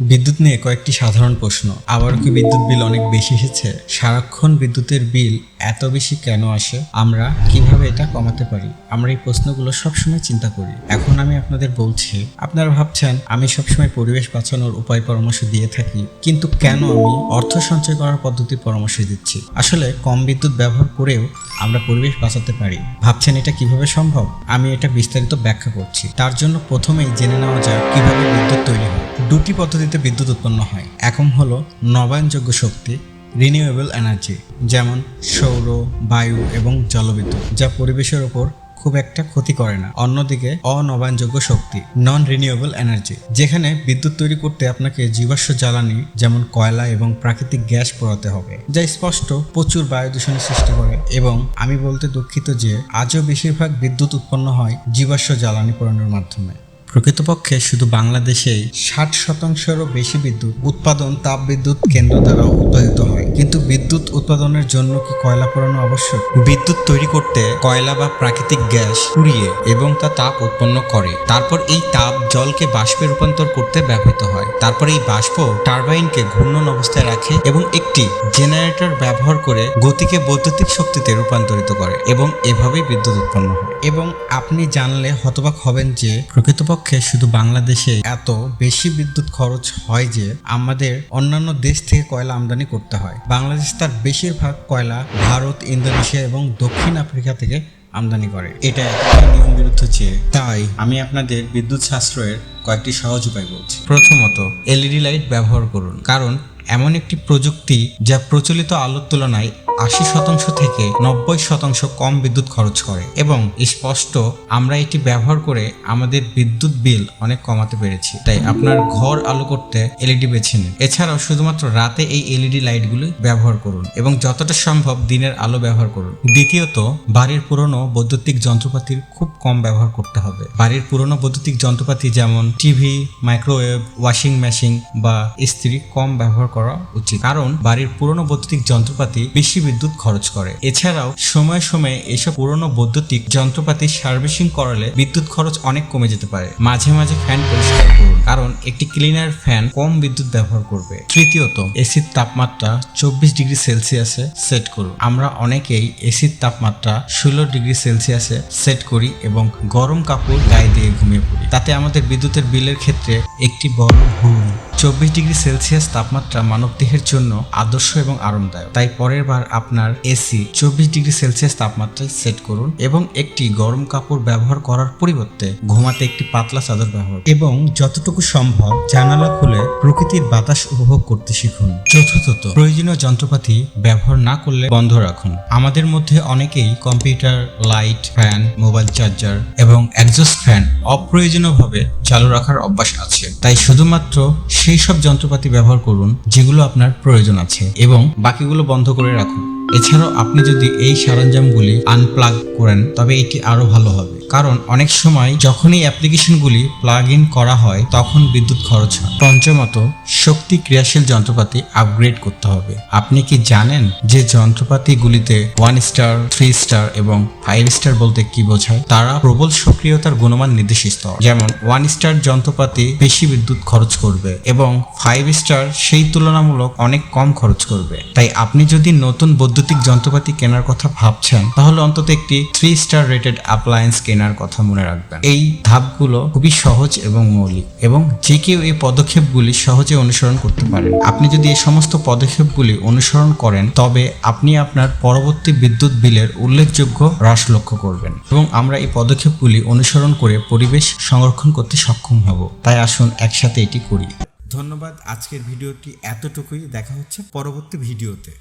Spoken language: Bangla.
বিদ্যুৎ নিয়ে কয়েকটি সাধারণ প্রশ্ন। আবারও কি বিদ্যুৎ বিল অনেক বেশি এসেছে? সারাক্ষণ বিদ্যুতের বিল এত বেশি কেন আসে? আমরা কীভাবে এটা কমাতে পারি? আমরা এই প্রশ্নগুলো সবসময় চিন্তা করি। এখন আমি আপনাদের বলছি, আপনারা ভাবছেন, আমি সবসময় পরিবেশ বাঁচানোর উপায় পরামর্শ দিয়ে থাকি, কিন্তু কেন আমি অর্থ সঞ্চয় করার পদ্ধতি পরামর্শ দিচ্ছি? আসলে কম বিদ্যুৎ ব্যবহার করেও আমরা পরিবেশ বাঁচাতে পারি। ভাবছেন এটা কীভাবে সম্ভব? আমি এটা বিস্তারিত ব্যাখ্যা করছি। তার জন্য প্রথমেই জেনে নেওয়া যাক কীভাবে বিদ্যুৎ তৈরি হয়। দুটি পদ্ধতিতে বিদ্যুৎ উৎপন্ন হয়। এখন হলো নবায়নযোগ্য শক্তি রিনিউয়েবল এনার্জি যেমন সৌর, বায়ু এবং জলবিদ্যুৎ, যা পরিবেশের ওপর খুব একটা ক্ষতি করে না। অন্যদিকে অনবায়নযোগ্য শক্তি নন রিনিউয়েবল এনার্জি যেখানে বিদ্যুৎ তৈরি করতে আপনাকে জীবাশ্ম জ্বালানি, যেমন কয়লা এবং প্রাকৃতিক গ্যাস পোড়াতে হবে, যা স্পষ্ট প্রচুর বায়ু দূষণের সৃষ্টি করে। এবং আমি বলতে দুঃখিত যে, আজও বেশিরভাগ বিদ্যুৎ উৎপন্ন হয় জীবাশ্ম জ্বালানি পোড়ানোর মাধ্যমে। প্রকৃতপক্ষে শুধু বাংলাদেশেই ষাট শতাংশেরও বেশি বিদ্যুৎ, উৎপাদন তাপবিদ্যুৎ কেন্দ্র দ্বারা উৎপাদিত হয়। কিন্তু বিদ্যুৎ উৎপাদনের জন্য কি কয়লা পোড়ানো আবশ্যক? বিদ্যুৎ তৈরি করতে কয়লা বা প্রাকৃতিক গ্যাস পুড়িয়ে এবং তা তাপ উৎপন্ন করে। তারপর এই তাপ জলকে বাষ্পে রূপান্তর করতে ব্যবহৃত হয়। তারপর এই বাষ্প টারবাইনকে ঘূর্ণন অবস্থায় রাখে এবং একটি জেনারেটর ব্যবহার করে গতিকে বৈদ্যুতিক শক্তিতে রূপান্তরিত করে এবং এভাবেই বিদ্যুৎ উৎপন্ন হয়। এবং আপনি জানলে হতবাক হবেন যে প্রকৃতপক্ষে শুধু বাংলাদেশে এত বেশি বিদ্যুৎ খরচ হয় যে আমাদের অন্যান্য দেশ থেকে কয়লা আমদানি করতে হয়। বাংলাদেশ তার বেশিরভাগ কয়লা ভারত, ইন্দোনেশিয়া এবং দক্ষিণ আফ্রিকা থেকে আমদানি করে। এটা একেবারে নিয়ম বিরুদ্ধ চেয়ে। তাই আমি আপনাদের বিদ্যুৎ সাশ্রয়ের কয়েকটি সহজ উপায় বলছি। প্রথমত, এলইডি লাইট ব্যবহার করুন। কারণ এমন একটি প্রযুক্তি যা প্রচলিত আলোর তুলনায় আশি শতাংশ থেকে নব্বই শতাংশ কম বিদ্যুৎ খরচ করে এবং স্পষ্ট আমরা এটি ব্যবহার করে আমাদের বিদ্যুৎ বিল অনেক কমাতে পেরেছি। তাই আপনার ঘর আলো করতে এলইডি বেছে নিন। এছাড়াও শুধুমাত্র রাতে এই এলইডি লাইটগুলি ব্যবহার করুন এবং যতটা সম্ভব দিনের আলো ব্যবহার করুন। দ্বিতীয়ত, বাড়ির পুরনো বৈদ্যুতিক যন্ত্রপাতির খুব কম ব্যবহার করতে হবে। বাড়ির পুরনো বৈদ্যুতিক যন্ত্রপাতি যেমন টিভি, মাইক্রোওয়েভ, ওয়াশিং মেশিন বা ইস্ত্রি কম ব্যবহার করা উচিত। কারণ বাড়ির পুরনো বৈদ্যুতিক যন্ত্রপাতি বেশি বিদ্যুৎ খরচ করে। এছাড়াও, সময়ে সময়ে এসব পুরনো বৈদ্যুতিক যন্ত্রপাতি সার্ভিসিং করালে বিদ্যুৎ খরচ অনেক কমে যেতে পারে। মাঝে মাঝে ফ্যান পরিষ্কার করুন, কারণ একটি ক্লিনার ফ্যান কম বিদ্যুৎ ব্যবহার করবে। তৃতীয়ত, এসির তাপমাত্রা চব্বিশ ডিগ্রি সেলসিয়াসে সেট করুন। আমরা অনেকেই এসির তাপমাত্রা ষোলো ডিগ্রি সেলসিয়াসে সেট করি এবং গরম কাপড় গায়ে দিয়ে ঘুমিয়ে পড়ি। তাতে আমাদের বিদ্যুতের বিলের ক্ষেত্রে একটি বড় ভুল। চব্বিশ ডিগ্রি সেলসিয়াস তাপমাত্রা মানবদেহের জন্য আদর্শ এবং আরামদায়ক। তাই পরের বার আপনার এসি চব্বিশ ডিগ্রি সেলসিয়াস তাপমাত্রায় সেট করুন এবং একটি গরম কাপড় ব্যবহার করার পরিবর্তে ঘুমাতে একটি পাতলা চাদর ব্যবহার এবং যতটুকু সম্ভব জানালা খুলে প্রকৃতির বাতাস উপভোগ করতে শিখুন। চতুর্থত, প্রয়োজনীয় যন্ত্রপাতি ব্যবহার না করলে বন্ধ রাখুন। আমাদের মধ্যে অনেকেই computer, light, fan, mobile charger এবং একজস্ট ফ্যান অপ্রয়োজনীয়ভাবে চালু রাখার অভ্যাস আছে। তাই শুধুমাত্র সেই সব যন্ত্রপাতি ব্যবহার করুন যেগুলো আপনার প্রয়োজন আছে এবং বাকিগুলো বন্ধ করে রাখুন। এছাড়াও আপনি যদি এই সরঞ্জামগুলি আনপ্লাগ করেন, তবে এটি আরও ভালো হবে। কারণ অনেক সময় যখন এই অ্যাপ্লিকেশনগুলি প্লাগ ইন করা হয়, তখন বিদ্যুৎ খরচ হয়। পঞ্চমত, শক্তি ক্রিয়াশীল যন্ত্রপাতি আপগ্রেড করতে হবে। আপনি কি জানেন যে যন্ত্রপাতিগুলিতে ওয়ান স্টার থ্রি স্টার এবং ফাইভ স্টার বলতে কি বোঝায়? তারা প্রবল সক্রিয়তার গুণমান নির্দেশ স্তর যেমন ওয়ান স্টার যন্ত্রপাতি বেশি বিদ্যুৎ খরচ করবে এবং ফাইভ স্টার সেই তুলনামূলক অনেক কম খরচ করবে। তাই আপনি যদি নতুন বৈদ্যুতিক যন্ত্রপাতি কেনার কথা ভাবছেন, তাহলে অন্তত একটি থ্রি স্টার রেটেড অ্যাপ্লায়েন্স কেনার কথা মনে রাখবেন। এই ধাপগুলো খুবই সহজ এবং মৌলিক এবং যে কেউ এই পদক্ষেপগুলি সহজে অনুসরণ করতে পারেন। আপনি যদি এই সমস্ত পদক্ষেপগুলি অনুসরণ করেন, তবে আপনি আপনার পরবর্তী বিদ্যুৎ বিলের উল্লেখযোগ্য হ্রাস লক্ষ্য করবেন এবং আমরা এই পদক্ষেপগুলি অনুসরণ করে পরিবেশ সংরক্ষণ করতে সক্ষম হব। তাই আসুন একসাথে এটি করি। ধন্যবাদ, আজকের ভিডিওটি এতটুকুই। দেখা হচ্ছে পরবর্তী ভিডিওতে।